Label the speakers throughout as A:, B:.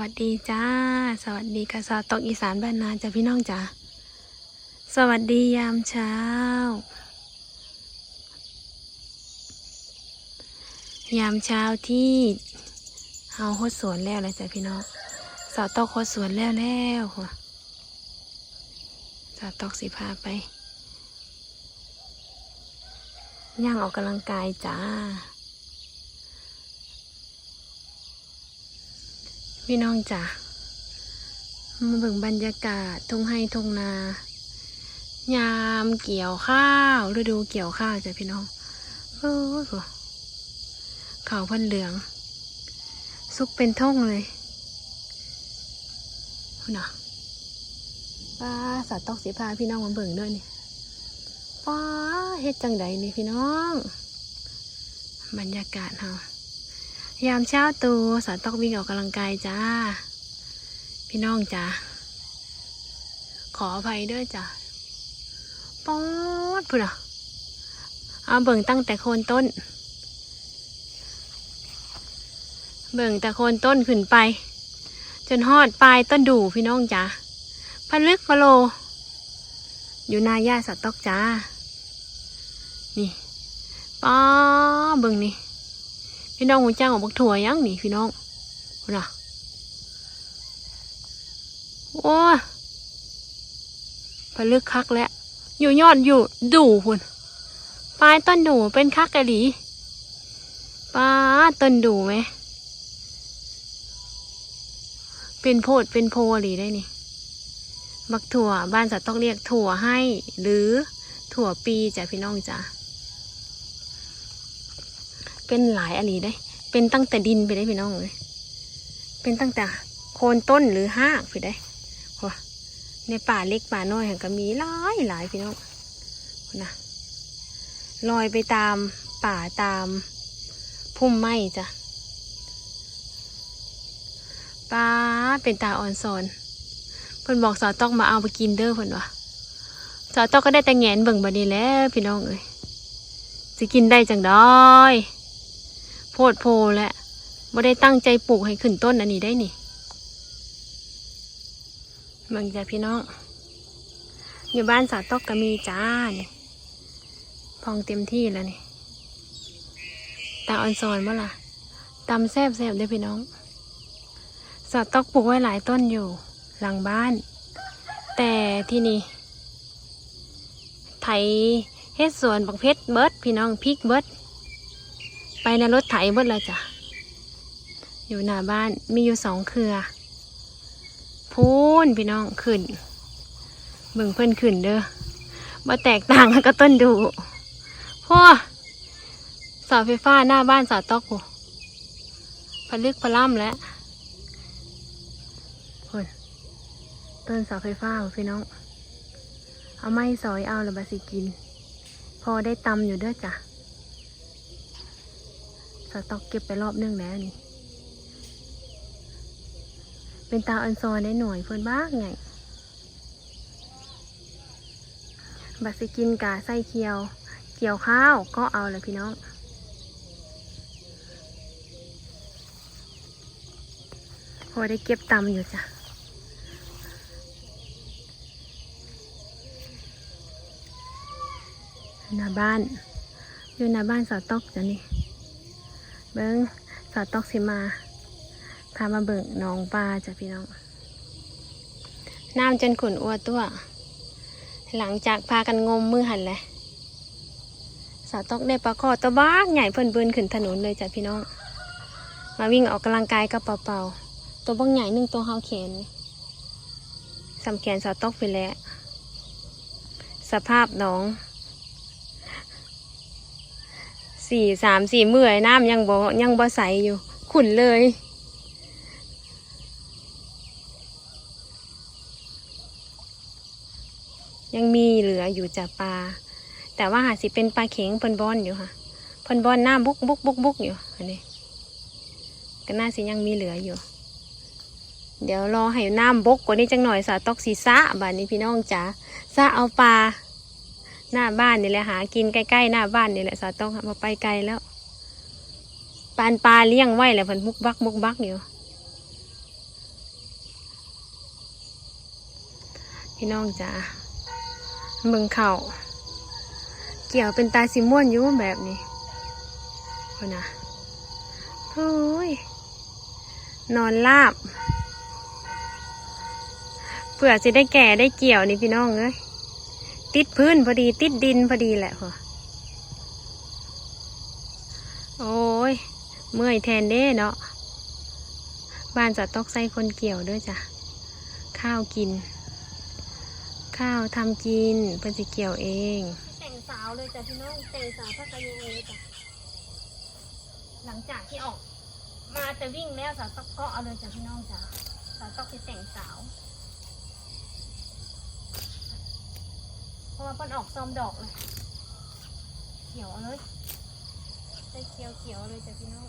A: วัสดีจ้า สวัสดีกษาตกอีสานบ้านนาจ้าพี่น้องจ้าสวัสดียามเช้า ยามเช้าที่เฮาโคดสวนแล้วนะจ้ะพี่น้องสาวตอกโคดสวนแล้วแล้วค่ะสาวตอกสิพาไปย่างออกกำลังกายจ้า พี่น้องจ้ะมาเบิ่งบรรยากาศทุ่งไห้ทุ่งนา ยามเกี่ยวข้าวฤดูเกี่ยวข้าวจ้ะพี่น้องโอ้ยบ่ขาวพันเหลืองสุกเป็นท่งเลยน่ะป้าสาตอกสีพาพี่น้องมาเบิ่งด้วยนี่ป้าเฮ็ดจังใดนี่พี่น้อง บรรยากาศเฮา ยามเช้าตูสาวตอกวิ่งออกกำลังกายจ้า พี่น้องจ้าขออภัยด้วยจ้าป๊อดพุ่นอะเอาเบิ่งตั้งแต่โคนต้น เบิ่งแต่โคนต้นขึ้นไป จนฮอดปลายต้นดูพี่น้องจ้าพันลึกพะโล อยู่นาย่าสาวตอกจ้า นี่ป้าเบิ่งนี่ พี่น้องหัวจ้างของบักถั่วยังนี่พี่น้องพุ่นน่ะโอ้ยพลึกคักแล้ว อยู่ยอดอยู่ดูพุ่นปลายต้นดูเป็นคักกะหลีปลาต้นดูไหม เป็นโพดเป็นโพหลีได้นี่ บักถั่วบ้านจะต้องเรียกถั่วให้ หรือถั่วปีจ้ะพี่น้องจ้ะ เป็นหลายอลีได้ เป็นตั้งแต่ดินไปได้พี่น้องเลยเป็นตั้งแต่โคนต้นหรือหากไปได้ว้าในป่าเล็กป่าน้อยแห่งก็มีหลายหลายพี่น้องนะลอยไปตามป่าตามพุ่มไม้จ้ะป้าเป็นตาอ่อนซอนเพิ่นบอกสาวตอกมาเอาไปกินเด้อเพิ่นวะสาวตอกก็ได้แต่แงนเบิ่งบัดนี้แล้วพี่น้องเอ้ยจะกินได้จังได้ โพดโพแหละบ่ได้ตั้งใจปลูกให้ขึ้นต้นอันนี้ได้นี่เบิ่งจ้ะพี่น้อง อยู่บ้านสาตอกก็มีจ้านี่พองเต็มที่แล้วนี่ตาออนซอนบ่ล่ะตำแซบแซบได้พี่น้องสาตอกปลูกไว้หลายต้นอยู่ หลังบ้าน แต่ที่นี่ไถเฮ็ดสวนบักเพชรเบิร์ดพี่น้องพริกเบิร์ด ไปในรถไถเบิดแล้วจ้ะ อยู่หน้าบ้านมีอยู่สองเครือ พูนพี่น้องขึ้น เบิ่งเพิ่นขึ้นเด้อมาแตกต่างกับต้นดูพ่อเสาไฟฟ้าหน้าบ้านเสาตอกโหพลึกพล่ำแล้วพุ่นต้นเสาไฟฟ้าพี่น้อง เอาไม้ซอยเอาแล้วบาสิกิน พอได้ตำอยู่เด้อจ้ะ สต็อกเก็บไปรอบนึงแล้วนี่ เป็นตาอันซอนได้หน่วยเพิ่นบ้ากไงบัดสิกินกาไส้เคียว เกี่ยวข้าวก็เอาเลยพี่น้องพอได้เก็บตำอยู่จ้ะหน้าบ้าน อยู่หน้าบ้านสาวตอกจ้ะนี่ เบิ้งสาวตอกสิมา พามาเบิ่งน้องปลาจ้ะพี่น้อง น้ำจนขุนอ้วตัว หลังจากพากันงมมือหันแหละสาวตอกได้ปลาคอตัวบ้าใหญ่เพิ่นเบิ่นขึ้นถนนเลยจ้ะพี่น้อง มาวิ่งออกกำลังกายกับเปล่าๆตัวบ้างใหญ่หนึ่งตัวเฮาแขนสำแขนสาวตอกไปแล้ว สภาพน้อง สี่สามสี่เมื่อยน้ำยังบ่ยังบ่ใสอยู่ ขุ่นเลย ยังมีเหลืออยู่จากปลา แต่ว่าหาสิเป็นปลาเข็งเพิ่นบอนอยู่ค่ะเพิ่นบอนหน้าบุกบุกบุกบุกอยู่อันนี้ก็น่าสิยังมีเหลืออยู่ เดี๋ยวรอให้น้ำบกกว่านี้จังหน่อยสาตอกสีซะบานนี้พี่น้องจ๋าซะเอาปลา หน้าบ้านนี่แหละหากินใกล้ๆหน้าบ้านนี่แหละสาต้องมาไปไกลแล้วปานปลาเลี้ยงไว้แหละพันมุกบักมุกบักอยู่พี่น้องจ๋าเมืองเข่าเกี่ยวเป็นตาซิม่วนอยู่แบบนี้คนนะโอ้ยนอนลาบเผื่อจะได้แก่ได้เกี่ยวนี่พี่น้องเอ้ย ติดพื้นพอดี ติดดินพอดีแหละพอโอ้ย เมื่อยแทนเด้เนาะ บ้านจะตอกใส่คนเกี่ยวด้วยจ้ะ ข้าวกิน ข้าวทำกินเพื่อนสิเกี่ยวเอง แต่งสาวเลยจ้ะพี่น้องแต่งสาวพักกันยังเลยจ้ะ หลังจากที่ออก มาแต่วิ่งแล้วสาวตอกก็เอาเลยจ้ะพี่น้องจ้ะสาวตอกไปแต่งสาว เพราะ ว่าเพิ่นออกซอมดอกเลย เขี
B: ยวเอาเลยได้เขียวเขียวเลยจ้ะพี่น้อง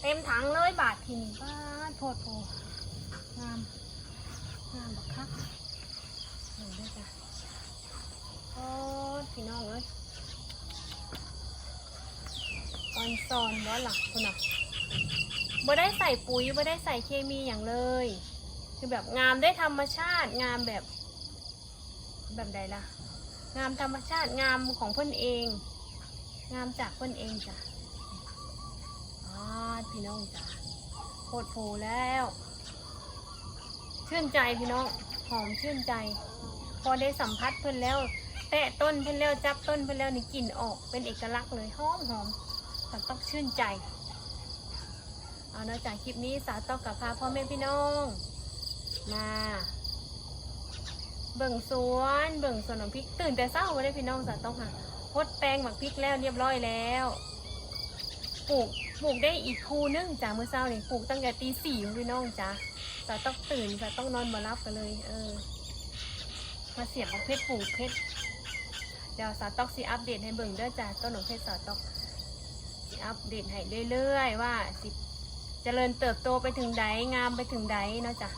B: เต็มถังเล
A: ยบาททีนี้าทโพดโพงามงามบักคักเห็นด้วยจ้ะโอ้พี่น้องเอ้ยออนซอนบ่หลักคุณอะบ่ได้ใส่ปุ๋ยบ่ได้ใส่เคมีอย่างเลย คือแบบงามได้ธรรมชาติงามแบบแบบใดล่ะ งามธรรมชาติงามของเพื่อนเอง งามจากเพื่อนเองจ้ะ พี่น้องจ้ะโคตรโผแล้ว ชื่นใจพี่น้อง หอมชื่นใจ พอได้สัมผัสเพื่อนแล้ว แตะต้นเพื่อนแล้วจับต้นเพื่อนแล้วนี่กลิ่นออกเป็นเอกลักษณ์เลยหอมหอมสาวต้องชื่นใจ เอาเนอกจากคลิปนี้สาวต้องกับพาพ่อแม่พี่น้อง มาเบิ่งสวนเบิ่งสวนของพริกตื่นแต่เช้ามาได้พี่น้องสาวต้องค่ะพดแปลงหมักพริกแล้วเรียบร้อยแล้วปลูก ปลูกได้อีกคูนึงจ้าเมื่อเช้านี่ปลูกตั้งแต่ตีสี่พี่น้องจ้าแต่ต้องตื่นแต่ต้องนอนมารับกันเลย เออ มาเสียบของเพชรปลูกเพชรเดี๋ยวสาวตอกสิอัปเดตให้เบิ่งเด้อจ้าต้นของเพชรสาวตอกสิอัปเดตให้เรื่อยๆว่าสิเจริญเติบโตไปถึงใดงามไปถึงใดเนาะจ้ะ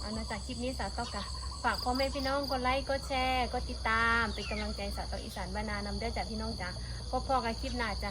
A: เอานะจากคลิปนี้สาวตอกกะฝากพ่อแม่พี่น้องกดไลค์กดแชร์กดติดตามเป็นกำลังใจสาวตอกอีสานบ้านนานำเด้อจ้ะพี่น้องจ้าพบพอกันคลิปหน้าจ้ะ